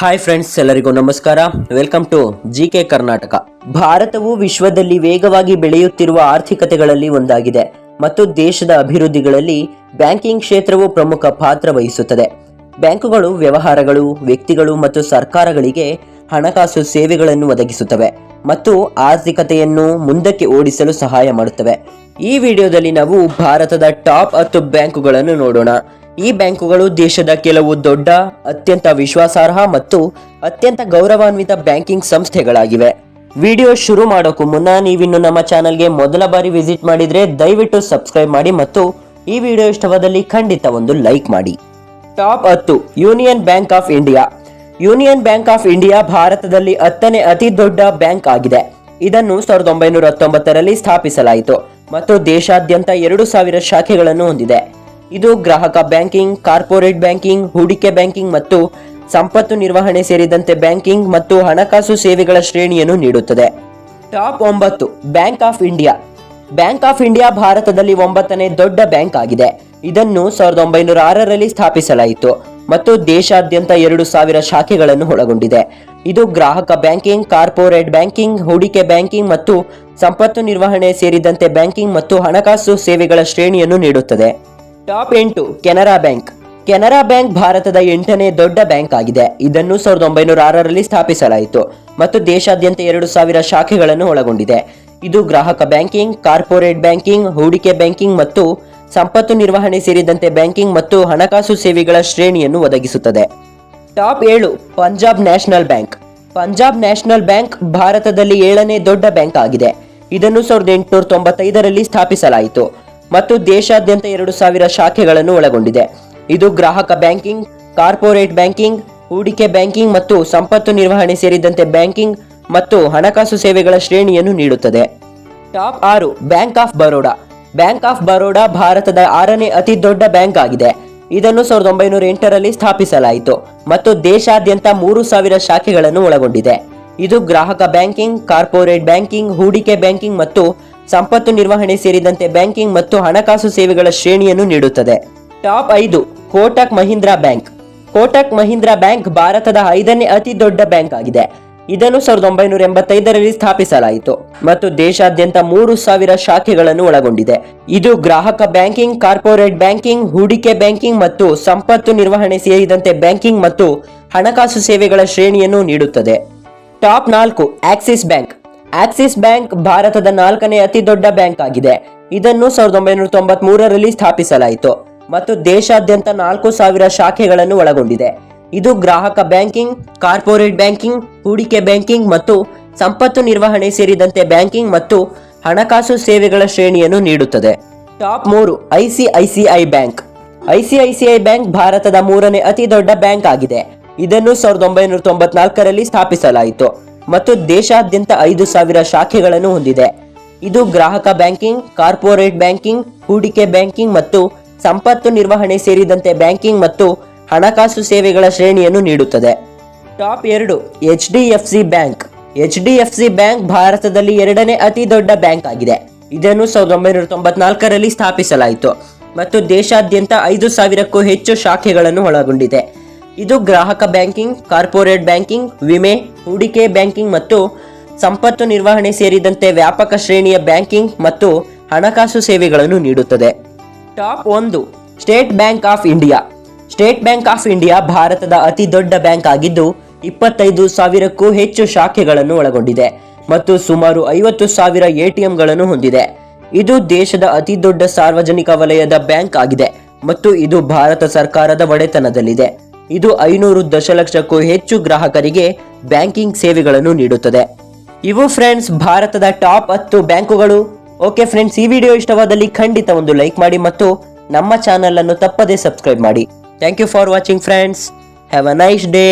Hi friends ಎಲ್ಲರಿಗೂ ನಮಸ್ಕಾರ. Welcome to G K Karnataka ಭಾರತವು ವಿಶ್ವದಲ್ಲಿ ವೇಗವಾಗಿ ಬೆಳೆಯುತ್ತಿರುವ ಆರ್ಥಿಕತೆಗಳಲ್ಲಿ ಒಂದಾಗಿದೆ ಮತ್ತು ದೇಶದ ಅಭಿವೃದ್ಧಿಗಳಲ್ಲಿ ಬ್ಯಾಂಕಿಂಗ್ ಕ್ಷೇತ್ರವು ಪ್ರಮುಖ ಪಾತ್ರ ವಹಿಸುತ್ತದೆ. ಬ್ಯಾಂಕುಗಳು, ವ್ಯವಹಾರಗಳು, ವ್ಯಕ್ತಿಗಳು ಮತ್ತು ಸರ್ಕಾರಗಳಿಗೆ ಹಣಕಾಸು ಸೇವೆಗಳನ್ನು ಒದಗಿಸುತ್ತವೆ ಮತ್ತು ಆರ್ಥಿಕತೆಯನ್ನು ಮುಂದಕ್ಕೆ ಓಡಿಸಲು ಸಹಾಯ ಮಾಡುತ್ತವೆ. ಈ ವಿಡಿಯೋದಲ್ಲಿ ನಾವು ಭಾರತದ ಟಾಪ್ ಹತ್ತು ಬ್ಯಾಂಕುಗಳನ್ನು ನೋಡೋಣ. ಈ ಬ್ಯಾಂಕುಗಳು ದೇಶದ ಕೆಲವು ದೊಡ್ಡ, ಅತ್ಯಂತ ವಿಶ್ವಾಸಾರ್ಹ ಮತ್ತು ಅತ್ಯಂತ ಗೌರವಾನ್ವಿತ ಬ್ಯಾಂಕಿಂಗ್ ಸಂಸ್ಥೆಗಳಾಗಿವೆ. ವಿಡಿಯೋ ಶುರು ಮಾಡೋಕ್ಕೂ ಮುನ್ನ ನೀವಿನ್ನು ನಮ್ಮ ಚಾನಲ್ಗೆ ಮೊದಲ ಬಾರಿ ವಿಸಿಟ್ ಮಾಡಿದರೆ ದಯವಿಟ್ಟು ಸಬ್ಸ್ಕ್ರೈಬ್ ಮಾಡಿ ಮತ್ತು ಈ ವಿಡಿಯೋ ಇಷ್ಟವಾದಲ್ಲಿ ಖಂಡಿತ ಒಂದು ಲೈಕ್ ಮಾಡಿ. ಟಾಪ್ ಹತ್ತು, Union Bank of India. Union Bank of India ಭಾರತದಲ್ಲಿ ಹತ್ತನೇ ಅತಿ ದೊಡ್ಡ ಬ್ಯಾಂಕ್ ಆಗಿದೆ. ಇದನ್ನು ಸಾವಿರದ ಒಂಬೈನೂರ ಹತ್ತೊಂಬತ್ತರಲ್ಲಿ ಸ್ಥಾಪಿಸಲಾಯಿತು ಮತ್ತು ದೇಶಾದ್ಯಂತ ಎರಡು ಸಾವಿರ ಶಾಖೆಗಳನ್ನು ಹೊಂದಿದೆ. ಇದು ಗ್ರಾಹಕ ಬ್ಯಾಂಕಿಂಗ್, ಕಾರ್ಪೊರೇಟ್ ಬ್ಯಾಂಕಿಂಗ್, ಹೂಡಿಕೆ ಬ್ಯಾಂಕಿಂಗ್ ಮತ್ತು ಸಂಪತ್ತು ನಿರ್ವಹಣೆ ಸೇರಿದಂತೆ ಬ್ಯಾಂಕಿಂಗ್ ಮತ್ತು ಹಣಕಾಸು ಸೇವೆಗಳ ಶ್ರೇಣಿಯನ್ನು ನೀಡುತ್ತದೆ. ಟಾಪ್ ಒಂಬತ್ತು, Bank of India. Bank of India ಭಾರತದಲ್ಲಿ ಒಂಬತ್ತನೇ ದೊಡ್ಡ ಬ್ಯಾಂಕ್ ಆಗಿದೆ. ಇದನ್ನು ಸಾವಿರದ ಒಂಬೈನೂರ ಆರರಲ್ಲಿ ಸ್ಥಾಪಿಸಲಾಯಿತು ಮತ್ತು ದೇಶಾದ್ಯಂತ ಎರಡು ಸಾವಿರ ಶಾಖೆಗಳನ್ನು ಒಳಗೊಂಡಿದೆ. ಇದು ಗ್ರಾಹಕ ಬ್ಯಾಂಕಿಂಗ್, ಕಾರ್ಪೊರೇಟ್ ಬ್ಯಾಂಕಿಂಗ್, ಹೂಡಿಕೆ ಬ್ಯಾಂಕಿಂಗ್ ಮತ್ತು ಸಂಪತ್ತು ನಿರ್ವಹಣೆ ಸೇರಿದಂತೆ ಬ್ಯಾಂಕಿಂಗ್ ಮತ್ತು ಹಣಕಾಸು ಸೇವೆಗಳ ಶ್ರೇಣಿಯನ್ನು ನೀಡುತ್ತದೆ. ಟಾಪ್ ಎಂಟು ಕೆನರಾ ಬ್ಯಾಂಕ್. ಕೆನರಾ ಬ್ಯಾಂಕ್ ಭಾರತದ ಎಂಟನೇ ದೊಡ್ಡ ಬ್ಯಾಂಕ್ ಆಗಿದೆ. ಇದನ್ನು ಸಾವಿರದ ಒಂಬೈನೂರ ಆರರಲ್ಲಿ ಸ್ಥಾಪಿಸಲಾಯಿತು ಮತ್ತು ದೇಶಾದ್ಯಂತ ಎರಡು ಸಾವಿರ ಶಾಖೆಗಳನ್ನು ಒಳಗೊಂಡಿದೆ. ಇದು ಗ್ರಾಹಕ ಬ್ಯಾಂಕಿಂಗ್, ಕಾರ್ಪೊರೇಟ್ ಬ್ಯಾಂಕಿಂಗ್, ಹೂಡಿಕೆ ಬ್ಯಾಂಕಿಂಗ್ ಮತ್ತು ಸಂಪತ್ತು ನಿರ್ವಹಣೆ ಸೇರಿದಂತೆ ಬ್ಯಾಂಕಿಂಗ್ ಮತ್ತು ಹಣಕಾಸು ಸೇವೆಗಳ ಶ್ರೇಣಿಯನ್ನು ಒದಗಿಸುತ್ತದೆ. ಟಾಪ್ ಏಳು, Punjab National Bank. Punjab National Bank ಭಾರತದಲ್ಲಿ ಏಳನೇ ದೊಡ್ಡ ಬ್ಯಾಂಕ್ ಆಗಿದೆ. ಇದನ್ನು ಸಾವಿರದ ಎಂಟುನೂರ ತೊಂಬತ್ತೈದರಲ್ಲಿ ಸ್ಥಾಪಿಸಲಾಯಿತು. ಮತ್ತು ದೇಶಾದ್ಯಂತ ಎರಡು ಸಾವಿರ ಶಾಖೆಗಳನ್ನು ಒಳಗೊಂಡಿದೆ. ಇದು ಗ್ರಾಹಕ ಬ್ಯಾಂಕಿಂಗ್, ಕಾರ್ಪೊರೇಟ್ ಬ್ಯಾಂಕಿಂಗ್, ಹೂಡಿಕೆ ಬ್ಯಾಂಕಿಂಗ್ ಮತ್ತು ಸಂಪತ್ತು ನಿರ್ವಹಣೆ ಸೇರಿದಂತೆ ಬ್ಯಾಂಕಿಂಗ್ ಮತ್ತು ಹಣಕಾಸು ಸೇವೆಗಳ ಶ್ರೇಣಿಯನ್ನು ನೀಡುತ್ತದೆ. ಟಾಪ್ ಆರು, Bank of Baroda. Bank of Baroda ಭಾರತದ ಆರನೇ ಅತಿ ದೊಡ್ಡ ಬ್ಯಾಂಕ್ ಆಗಿದೆ. ಇದನ್ನು ಸಾವಿರದ ಒಂಬೈನೂರ ಎಂಟರಲ್ಲಿ ಸ್ಥಾಪಿಸಲಾಯಿತು ಮತ್ತು ದೇಶಾದ್ಯಂತ ಮೂರು ಸಾವಿರ ಶಾಖೆಗಳನ್ನು ಒಳಗೊಂಡಿದೆ. ಇದು ಗ್ರಾಹಕ ಬ್ಯಾಂಕಿಂಗ್, ಕಾರ್ಪೊರೇಟ್ ಬ್ಯಾಂಕಿಂಗ್, ಹೂಡಿಕೆ ಬ್ಯಾಂಕಿಂಗ್ ಮತ್ತು ಸಂಪತ್ತು ನಿರ್ವಹಣೆ ಸೇರಿದಂತೆ ಬ್ಯಾಂಕಿಂಗ್ ಮತ್ತು ಹಣಕಾಸು ಸೇವೆಗಳ ಶ್ರೇಣಿಯನ್ನು ನೀಡುತ್ತದೆ. ಟಾಪ್ ಐದು, ಕೋಟಕ್ ಮಹೀಂದ್ರಾ ಬ್ಯಾಂಕ್. ಕೋಟಕ್ ಮಹೀಂದ್ರಾ ಬ್ಯಾಂಕ್ ಭಾರತದ ಐದನೇ ಅತಿ ದೊಡ್ಡ ಬ್ಯಾಂಕ್ ಆಗಿದೆ. ಇದನ್ನು ಸಾವಿರದ ಒಂಬೈನೂರ ಎಂಬತ್ತೈದರಲ್ಲಿ ಸ್ಥಾಪಿಸಲಾಯಿತು ಮತ್ತು ದೇಶಾದ್ಯಂತ ಮೂರು ಸಾವಿರ ಶಾಖೆಗಳನ್ನು ಒಳಗೊಂಡಿದೆ. ಇದು ಗ್ರಾಹಕ ಬ್ಯಾಂಕಿಂಗ್, ಕಾರ್ಪೊರೇಟ್ ಬ್ಯಾಂಕಿಂಗ್, ಹೂಡಿಕೆ ಬ್ಯಾಂಕಿಂಗ್ ಮತ್ತು ಸಂಪತ್ತು ನಿರ್ವಹಣೆ ಸೇರಿದಂತೆ ಬ್ಯಾಂಕಿಂಗ್ ಮತ್ತು ಹಣಕಾಸು ಸೇವೆಗಳ ಶ್ರೇಣಿಯನ್ನು ನೀಡುತ್ತದೆ. ಟಾಪ್ ನಾಲ್ಕು, ಆಕ್ಸಿಸ್ ಬ್ಯಾಂಕ್. ಆಕ್ಸಿಸ್ ಬ್ಯಾಂಕ್ ಭಾರತದ ನಾಲ್ಕನೇ ಅತಿ ದೊಡ್ಡ ಬ್ಯಾಂಕ್ ಆಗಿದೆ. ಇದನ್ನು ಸಾವಿರದ ಒಂಬೈನೂರ ತೊಂಬತ್ ಮೂರರಲ್ಲಿ ಸ್ಥಾಪಿಸಲಾಯಿತು ಮತ್ತು ದೇಶಾದ್ಯಂತ ನಾಲ್ಕು ಸಾವಿರ ಶಾಖೆಗಳನ್ನು ಒಳಗೊಂಡಿದೆ. ಇದು ಗ್ರಾಹಕ ಬ್ಯಾಂಕಿಂಗ್, ಕಾರ್ಪೊರೇಟ್ ಬ್ಯಾಂಕಿಂಗ್, ಹೂಡಿಕೆ ಬ್ಯಾಂಕಿಂಗ್ ಮತ್ತು ಸಂಪತ್ತು ನಿರ್ವಹಣೆ ಸೇರಿದಂತೆ ಬ್ಯಾಂಕಿಂಗ್ ಮತ್ತು ಹಣಕಾಸು ಸೇವೆಗಳ ಶ್ರೇಣಿಯನ್ನು ನೀಡುತ್ತದೆ. ಟಾಪ್ ಮೂರು ಐಸಿಐಸಿಐ ಬ್ಯಾಂಕ್. ಐಸಿಐಸಿಐ ಬ್ಯಾಂಕ್ ಭಾರತದ ಮೂರನೇ ಅತಿ ದೊಡ್ಡ ಬ್ಯಾಂಕ್ ಆಗಿದೆ. ಇದನ್ನು ಸಾವಿರದ ಒಂಬೈನೂರ ತೊಂಬತ್ನಾಲ್ಕರಲ್ಲಿ ಸ್ಥಾಪಿಸಲಾಯಿತು. ಮತ್ತು ದೇಶಾದ್ಯಂತ ಐದು ಸಾವಿರ ಶಾಖೆಗಳನ್ನು ಹೊಂದಿದೆ. ಇದು ಗ್ರಾಹಕ ಬ್ಯಾಂಕಿಂಗ್, ಕಾರ್ಪೊರೇಟ್ ಬ್ಯಾಂಕಿಂಗ್, ಹೂಡಿಕೆ ಬ್ಯಾಂಕಿಂಗ್ ಮತ್ತು ಸಂಪತ್ತು ನಿರ್ವಹಣೆ ಸೇರಿದಂತೆ ಬ್ಯಾಂಕಿಂಗ್ ಮತ್ತು ಹಣಕಾಸು ಸೇವೆಗಳ ಶ್ರೇಣಿಯನ್ನು ನೀಡುತ್ತದೆ. ಟಾಪ್ ಎರಡು, H D F C Bank. H D F C Bank ಭಾರತದಲ್ಲಿ ಎರಡನೇ ಅತಿ ದೊಡ್ಡ ಬ್ಯಾಂಕ್ ಆಗಿದೆ. ಇದನ್ನು ಸಾವಿರದ ಒಂಬೈನೂರ ತೊಂಬತ್ನಾಲ್ಕರಲ್ಲಿ ಸ್ಥಾಪಿಸಲಾಯಿತು ಮತ್ತು ದೇಶಾದ್ಯಂತ ಐದು ಸಾವಿರಕ್ಕೂ ಹೆಚ್ಚು ಶಾಖೆಗಳನ್ನು ಒಳಗೊಂಡಿದೆ. ಇದು ಗ್ರಾಹಕ ಬ್ಯಾಂಕಿಂಗ್, ಕಾರ್ಪೊರೇಟ್ ಬ್ಯಾಂಕಿಂಗ್, ವಿಮೆ, ಹೂಡಿಕೆ ಬ್ಯಾಂಕಿಂಗ್ ಮತ್ತು ಸಂಪತ್ತು ನಿರ್ವಹಣೆ ಸೇರಿದಂತೆ ವ್ಯಾಪಕ ಶ್ರೇಣಿಯ ಬ್ಯಾಂಕಿಂಗ್ ಮತ್ತು ಹಣಕಾಸು ಸೇವೆಗಳನ್ನು ನೀಡುತ್ತದೆ. ಟಾಪ್ ಒಂದು, State Bank of India. State Bank of India ಭಾರತದ ಅತಿ ದೊಡ್ಡ ಬ್ಯಾಂಕ್ ಆಗಿದ್ದು, ಇಪ್ಪತ್ತೈದು ಸಾವಿರಕ್ಕೂ ಹೆಚ್ಚು ಶಾಖೆಗಳನ್ನು ಒಳಗೊಂಡಿದೆ ಮತ್ತು ಸುಮಾರು ಐವತ್ತು ಸಾವಿರ ಎಟಿಎಂಗಳನ್ನು ಹೊಂದಿದೆ. ಇದು ದೇಶದ ಅತಿ ದೊಡ್ಡ ಸಾರ್ವಜನಿಕ ವಲಯದ ಬ್ಯಾಂಕ್ ಆಗಿದೆ ಮತ್ತು ಇದು ಭಾರತ ಸರ್ಕಾರದ ಒಡೆತನದಲ್ಲಿದೆ. ಇದು ಐನೂರು ದಶಲಕ್ಷಕ್ಕೂ ಹೆಚ್ಚು ಗ್ರಾಹಕರಿಗೆ ಬ್ಯಾಂಕಿಂಗ್ ಸೇವೆಗಳನ್ನು ನೀಡುತ್ತದೆ. ಇವು ಫ್ರೆಂಡ್ಸ್ ಭಾರತದ ಟಾಪ್ ಹತ್ತು ಬ್ಯಾಂಕುಗಳು. ಓಕೆ ಫ್ರೆಂಡ್ಸ್ ಈ ವಿಡಿಯೋ ಇಷ್ಟವಾದಲ್ಲಿ ಖಂಡಿತ ಒಂದು ಲೈಕ್ ಮಾಡಿ ಮತ್ತು ನಮ್ಮ ಚಾನೆಲ್ ಅನ್ನು ತಪ್ಪದೇ ಸಬ್ಸ್ಕ್ರೈಬ್ ಮಾಡಿ. Thank you for watching friends have a nice day